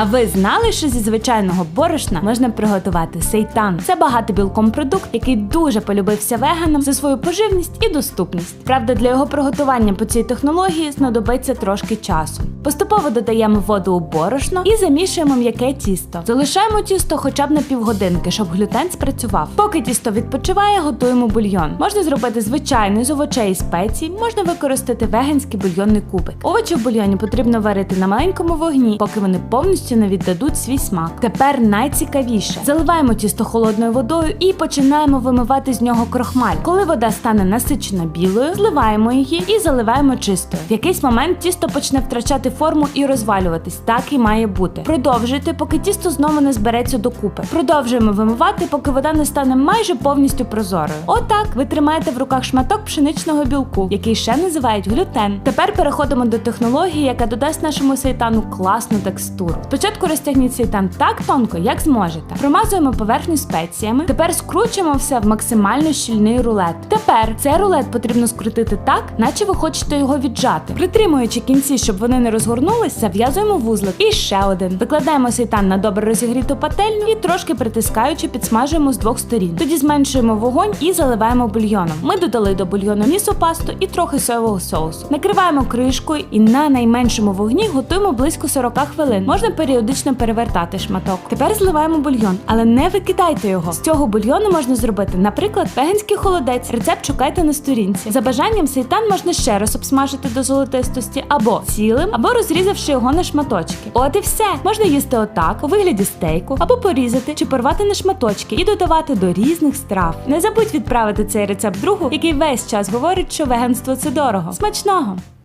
А ви знали, що зі звичайного борошна можна приготувати сейтан? Це багатобілком продукт, який дуже полюбився веганам за свою поживність і доступність. Правда, для його приготування по цій технології знадобиться трошки часу. Поступово додаємо воду у борошно і замішуємо м'яке тісто. Залишаємо тісто хоча б на півгодинки, щоб глютен спрацював. Поки тісто відпочиває, готуємо бульйон. Можна зробити звичайний з овочей і спецій, можна використати веганський бульйонний кубик. Овочі в бульйоні потрібно варити на маленькому вогні, поки вони повністю не віддадуть свій смак. Тепер найцікавіше: заливаємо тісто холодною водою і починаємо вимивати з нього крохмаль. Коли вода стане насичено білою, зливаємо її і заливаємо чистою. В якийсь момент тісто почне втрачати форму і розвалюватись. Так і має бути. Продовжуйте, поки тісто знову не збереться докупи. Продовжуємо вимивати, поки вода не стане майже повністю прозорою. Отак ви тримаєте в руках шматок пшеничного білку, який ще називають глютен. Тепер переходимо до технології, яка додасть нашому сейтану класну текстуру. Спочатку розтягніть сейтан так тонко, як зможете. Промазуємо поверхню спеціями. Тепер скручуємо все в максимально щільний рулет. Тепер цей рулет потрібно скрутити так, наче ви хочете його віджати. Притримуючи кінці, щоб вони не розгорнулись, зав'язуємо вузлик. І ще один. Викладаємо сейтан на добре розігріту пательню і трошки притискаючи, підсмажуємо з двох сторін. Тоді зменшуємо вогонь і заливаємо бульйоном. Ми додали до бульйону місопасту і трохи соєвого соусу. Накриваємо кришкою і на найменшому вогні готуємо близько 40 хвилин. Можна періодично перевертати шматок. Тепер зливаємо бульйон, але не викидайте його. З цього бульйону можна зробити, наприклад, веганський холодець. Рецепт шукайте на сторінці. За бажанням сейтан можна ще раз обсмажити до золотистості або цілим, або розрізавши його на шматочки. От і все. Можна їсти отак, у вигляді стейку, або порізати чи порвати на шматочки і додавати до різних страв. Не забудь відправити цей рецепт другу, який весь час говорить, що веганство це дорого. Смачного!